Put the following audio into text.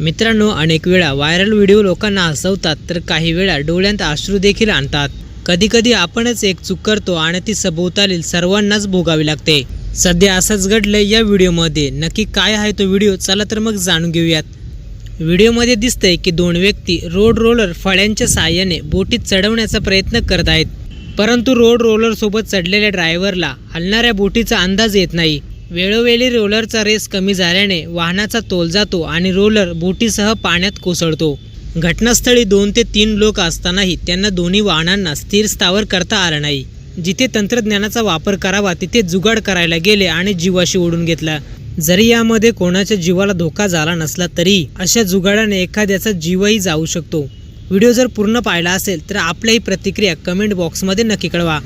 मित्रांनो अनेक वेळा व्हायरल व्हिडिओ लोकांना हसवतात तर काही वेळा डोळ्यांत अश्रू देखील आणतात. कधीकधी आपणच एक चूक करतो आणि ती सभोवतालील सर्वांनाच भोगावी लागते. सध्या असंच घडलंय या व्हिडिओमध्ये. नक्की काय आहे तो व्हिडिओ? चला तर मग जाणून घेऊयात. व्हिडिओमध्ये दिसतंय की दोन व्यक्ती रोड रोलर फळ्यांच्या साहाय्याने बोटीत चढवण्याचा प्रयत्न करत आहेत. परंतु रोड रोलरसोबत चढलेल्या ड्रायव्हरला हलणाऱ्या बोटीचा अंदाज येत नाही. वेळोवेळी रोलरचा रेस कमी झाल्याने वाहनाचा तोल जातो आणि रोलर बोटीसह पाण्यात कोसळतो. घटनास्थळी दोन ते तीन लोक असतानाही त्यांना दोन्ही वाहनांना स्थिर स्थावर करता आलं नाही. जिथे तंत्रज्ञानाचा वापर करावा तिथे जुगाड करायला गेले आणि जीवाशी ओढून घेतला. जरी यामध्ये कोणाच्या जीवाला धोका झाला नसला तरी अशा जुगाडाने एखाद्याचा जीवही जाऊ शकतो. व्हिडिओ जर पूर्ण पाहिला असेल तर आपल्याही प्रतिक्रिया कमेंट बॉक्समध्ये नक्की कळवा.